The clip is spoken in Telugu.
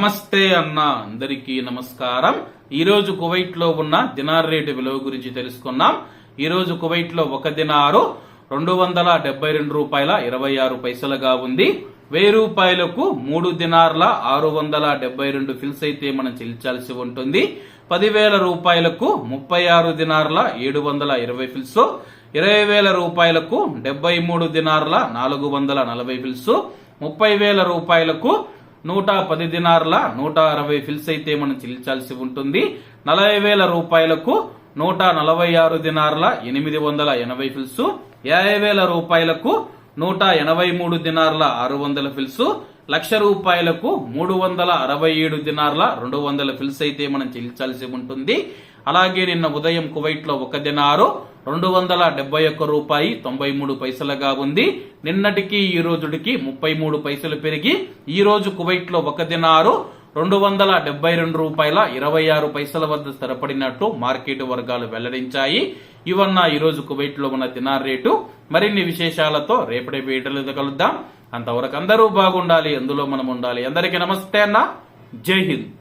నమస్తే అన్న అందరికీ నమస్కారం. ఈరోజు కువైట్లో ఉన్న దినార్ రేటు విలువ గురించి తెలుసుకున్నాం ఈరోజు కువైట్లో ఒక దినారు రెండు వందల డెబ్బై రెండు రూపాయల ఇరవై ఆరు పైసలుగా ఉంది. వెయ్యి రూపాయలకు మూడు దినార్ల ఆరు వందల డెబ్బై రెండు ఫిల్స్ అయితే మనం చెల్లించాల్సి ఉంటుంది. పదివేల రూపాయలకు ముప్పై ఆరు దినార్ల ఏడు వందల ఇరవై ఫిల్స్. ఇరవై వేల రూపాయలకు డెబ్బై మూడు దినార్ల నాలుగు వందల నలభై ఫిల్స్. ముప్పై వేల రూపాయలకు నూట పది దినార్ల నూట అరవై ఫిల్స్ అయితే మనం చెల్లించాల్సి ఉంటుంది. నలభై వేల రూపాయలకు నూట నలభై ఆరు దినార్ల ఎనిమిది వందల ఎనభై ఫిల్స్. యాభై వేల రూపాయలకు నూట ఎనభై మూడు దినార్ల ఆరు వందల ఫిల్స్. లక్ష రూపాయలకు మూడు వందల అరవై ఏడు దినార్ల రెండు వందల ఫిల్స్ అయితే మనం చెల్లించాల్సి ఉంటుంది. అలాగే నిన్న ఉదయం కువైట్లో ఒక దినారు రెండు వందల డెబ్బై ఒక్క రూపాయి తొంభై మూడు పైసలుగా ఉంది. నిన్నటికి ఈ రోజుడికి ముప్పై మూడు పైసలు పెరిగి ఈ రోజు కువైట్లో ఒక దినారు రెండు వందల డెబ్బై రెండు రూపాయల ఇరవై ఆరు పైసల వద్ద స్థిరపడినట్టు మార్కెట్ వర్గాలు వెల్లడించాయి. ఇవన్న ఈ రోజు కువైట్లో ఉన్న దినార్ రేటు. మరిన్ని విశేషాలతో రేపటి వీడియోలో కలుద్దాం. అంతవరకు అందరూ బాగుండాలి అందులో మనం ఉండాలి. అందరికీ నమస్తే అన్న. జై హింద్.